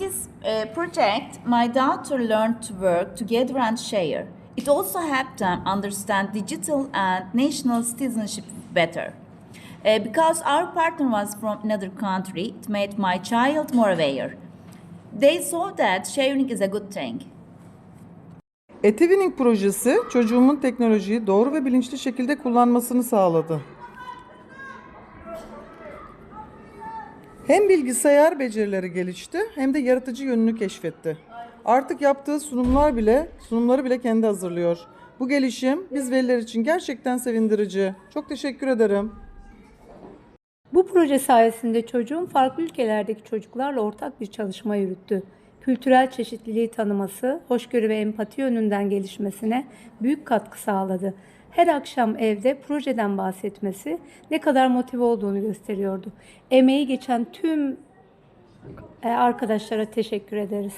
this uh, project, my daughter learned to work together and share. It also helped them understand digital and national citizenship better. Uh, because our partner was from another country, it made my child more aware. They saw that sharing is a good thing. Etivining projesi çocuğumun teknolojiyi doğru ve bilinçli şekilde kullanmasını sağladı. Hem bilgisayar becerileri gelişti hem de yaratıcı yönünü keşfetti. Artık yaptığı sunumlar bile, sunumları bile kendi hazırlıyor. Bu gelişim biz veliler için gerçekten sevindirici. Çok teşekkür ederim. Bu proje sayesinde çocuğum farklı ülkelerdeki çocuklarla ortak bir çalışma yürüttü. Kültürel çeşitliliği tanıması, hoşgörü ve empati yönünden gelişmesine büyük katkı sağladı. Her akşam evde projeden bahsetmesi ne kadar motive olduğunu gösteriyordu. Emeği geçen tüm e, arkadaşlara teşekkür ederiz.